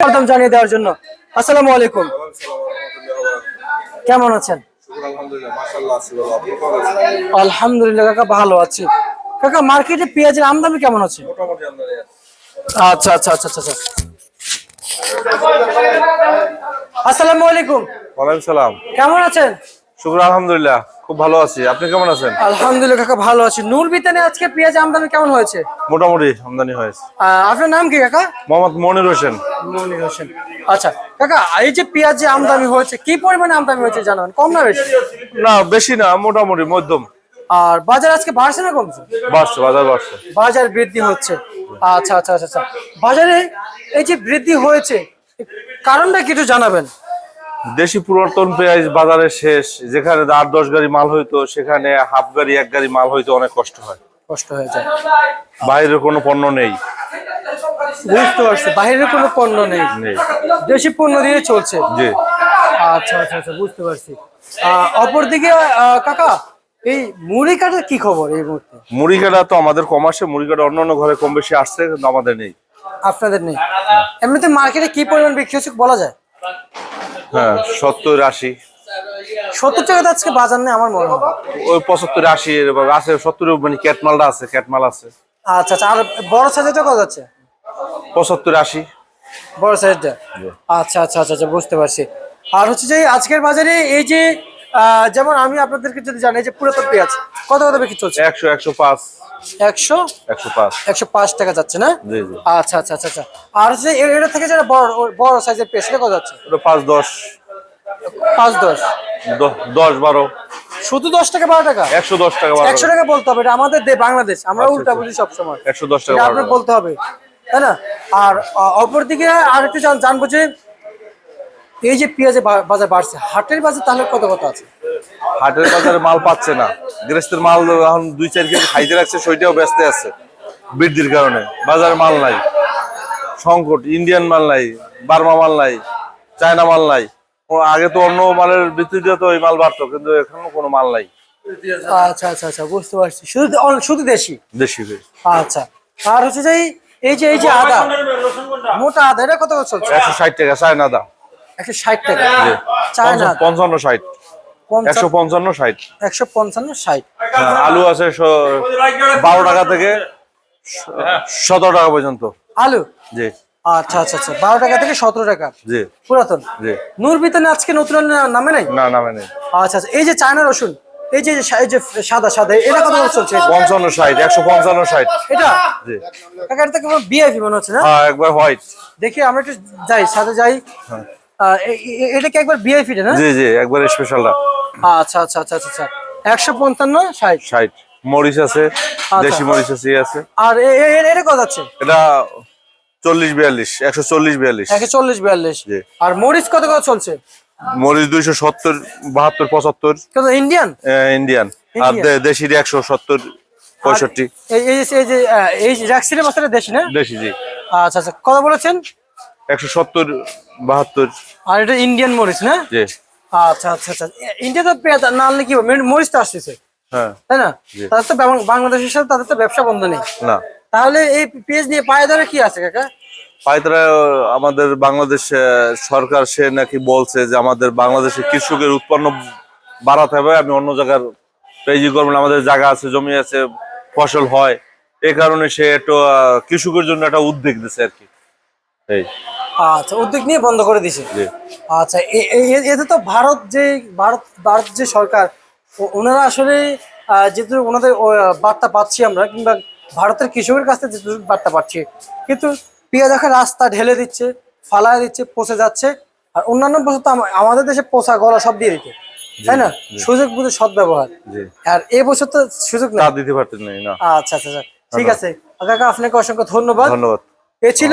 স্বাগতম জানিয়ে দেওয়ার জন্য। আসসালামু আলাইকুম। কেমন আছেন? আলহামদুলিল্লাহ কাকা ভালো আছি। কাকা মার্কেটে পেঁয়াজের আমদানি কেমন আছে? আচ্ছা আচ্ছা আচ্ছা আচ্ছা আচ্ছা। আসসালামু আলাইকুম। ওয়ালাইকুম সালাম। কেমন আছেন? শুক্র আলহামদুলিল্লাহ। খুব ভালো আছি। আপনি কেমন আছেন? আলহামদুলিল্লাহ কাকা ভালো আছি। নূর বিতানে আজকে পেঁয়াজ আমদানি কেমন হয়েছে? মোটামুটি আমদানি হয়েছে। আপনার নাম কি কাকা? মোহাম্মদ মনির হোসেন। মনির হোসেন। আচ্ছা কাকা এই যে পেঁয়াজ আমদানি হয়েছে কি পরিমাণে আমদানি হয়েছে জানাবেন কম না বেশি? না বেশি না মোটামুটি মধ্যম। আর বাজার আজকে বাড়ছে না কমছে? বাড়ছে বাজার বাড়ছে। বাজার বৃদ্ধি হচ্ছে। আচ্ছা আচ্ছা আচ্ছা আচ্ছা। বাজারে এই যে বৃদ্ধি হয়েছে কারণটা কি একটু জানাবেন? দেশি পুরাতন পেঁয়াজ বাজারে শেষ যেখানে আট দশ গাড়ি মাল হইতো সেখানে হাফ গাড়ি এক গাড়ি মাল হইতো অনেক কষ্ট হয়। কষ্ট হয়ে যায়। বাইরের কোনো পণ্য নেই। বুঝতে পারছি বাইরের কোনো পণ্য নেই। দেশি পণ্য দিয়ে চলছে। জি। আচ্ছা আচ্ছা আচ্ছা বুঝতে পারছি। অপরদিকে কাকা এই মুড়ি কাটার কি খবর এই মুহূর্তে? মুড়ি কাটা তো আমাদের কম আসে মুড়ি কাটা অন্য অন্য ঘরে কম বেশি আসছে কিন্তু আমাদের নেই। আপনাদের নেই। এমনিতে মার্কেটে কি পরিমাণ বিক্রি হচ্ছে বলা যায়? হ্যাঁ সত্তর আশি। সত্তর টাকা আজকে বাজার নেই আমার মনে হয়। ওই পঁচাত্তর আশি এরকম আছে সত্তর মানে ক্যাটমালটা আছে ক্যাটমাল আছে। আচ্ছা আচ্ছা আর বড় সাইজেরটা কত যাচ্ছে? পঁচাত্তর আশি। বড় সাইজটা আচ্ছা আচ্ছা আচ্ছা আচ্ছা বুঝতে পারছি। আর হচ্ছে যে আজকের বাজারে এই যে যেমন আমি আপনাদেরকে যদি জানি যে পুরাতন পেঁয়াজ কত কত বিক্রি চলছে? একশো একশো পাঁচ। একশো? একশো পাঁচ। একশো পাঁচ টাকা যাচ্ছে না? আচ্ছা আচ্ছা আচ্ছা আচ্ছা। আর এটা থেকে যেটা বড় বড় সাইজের পেঁয়াজ সেটা কত যাচ্ছে? পাঁচ দশ। পাঁচ দশ। দশ বারো। শুধু দশ টাকা বারো টাকা? একশো দশ টাকা একশো টাকা বলতে হবে এটা আমাদের বাংলাদেশ। আমরা আচ্ছা, উল্টা আচ্ছা। বুঝি সবসময়। একশো দশ টাকা আপনার বলতে হবে তাই না? আর অপরদিকে আর একটু জান- জানব যে এই যে পেঁয়াজের বাজার বাড়ছে হাটের বাজার তাহলে কত কত আছে? হাটের বাজারে মাল পাচ্ছে না। গৃহস্থের মাল এখন দুই চার কেজি খাইতে রাখছে সেটাও ব্যস্ত আছে বৃদ্ধির কারণে। বাজারে মাল নাই। সংকট ইন্ডিয়ান মাল নাই বার্মা মাল নাই চায়না মাল নাই। আগে তো অন্য মালের ভিত্তিতে তো এই মাল বাড়তো কিন্তু এখনও কোনো মাল নাই। আচ্ছা আচ্ছা আচ্ছা বুঝতে পারছি। শুধু শুধু দেশি? দেশি আচ্ছা। আর হচ্ছে যে এই- যে এই যে আদা মোটা আদা এটা কত চলছে? একশো ষাট টাকা চায়না দাম একশো ষাট টাকা। চায়না। পঞ্চান্ন ষাট। একশো পঞ্চান্ন ষাট। একশো পঞ্চান্ন ষাট। হ্যাঁ, আলু আছে বারো টাকা থেকে সতেরো টাকা পর্যন্ত। আলু? জি। আচ্ছা আচ্ছা আচ্ছা। বারো টাকা থেকে সতেরো টাকা। জি। পুরাতন। জি। নূর বিতানে আজকে নতুন নামে নাই? না নামে নেই। আচ্ছা আচ্ছা। এই যে চায়না রসুন এই যে এই যে সাদা সাদা এটা কত চলছে? পঞ্চান্ন ষাট একশো পঞ্চান্ন ষাট। এটা? জি। এটা কেমন বিআইপি মনে হচ্ছে না? হ্যাঁ একবার হোয়াইট দেখি আমরা একটু যাই সাথে যাই। এ- এটা কি একবার বিআইপি না? জি জি একবার স্পেশালটা আচ্ছা আচ্ছা আচ্ছা আচ্ছা আচ্ছা। একশো পঞ্চান্ন ষাট? ষাট। মরিচ আছে দেশি মরিচ আছে আছে। আর এটা কত আছে? এটা চল্লিশ বিয়াল্লিশ একশো চল্লিশ বিয়াল্লিশ। একশো চল্লিশ বিয়াল্লিশ। আর মরিচ কত কত চলছে? মরিচ দুইশো সত্তর বাহাত্তর পঁচাত্তর। ইন্ডিয়ান ইন্ডিয়ান আর দেশির একশো সত্তর পঁয়ষট্টি। এই এই যে- এই র্যাক্সিনের মশলাটা দেশি না? দেশি জি। আচ্ছা আচ্ছা কত বলেছেন? একশো সত্তর বাহাত্তর। আর এটা ইন্ডিয়ান মরিচ না? জি। আচ্ছা আচ্ছা আচ্ছা। ইন্ডিয়া তো পেঁয়াজ না আনলে কি হবে? মরিচ তো আসতেছে। হ্যাঁ। তাই না। তাদের তো বাংলাদেশের সাথে তাদের তো ব্যবসা বন্ধ নেই। না। তাহলে এই পেঁয়াজ নিয়ে পায়ে কি আছে কাকা? পাইতরা আমাদের বাংলাদেশ সরকার সে নাকি বলছে যে আমাদের বাংলাদেশে কৃষকের উৎপন্ন বাড়াতে হবে। আমি অন্য জায়গার পেজি করবেন আমাদের জায়গা আছে জমি আছে ফসল হয়। এ কারণে সে একটু কৃষকের জন্য একটা উদ্যোগ দিছে আর কি। এই। আচ্ছা উদ্যোগ নিয়ে বন্ধ করে দিছে আচ্ছা এতে তো ভারত যে ভারত ভারত যে সরকার ওনারা আসলে যেহেতু ওনাদের বার্তা পাচ্ছি আমরা কিংবা ভারতের কৃষকের কাছ থেকে যেটুকু বার্তা পাচ্ছি কিন্তু পেঁয়াজ এখন রাস্তা ঢেলে দিচ্ছে ফালায় দিচ্ছে পচে যাচ্ছে আর অন্যান্য বছর তো আমাদের দেশে পচা গলা সব দিয়ে দিতে তাই না? সুযোগ বুঝে সৎ ব্যবহার আর এ বছর তো সুযোগ নেই। দিতে পারতেন না। আচ্ছা আচ্ছা আচ্ছা। ঠিক আছে। কাকা আপনাকে অসংখ্য ধন্যবাদ। ধন্যবাদ। এ ছিল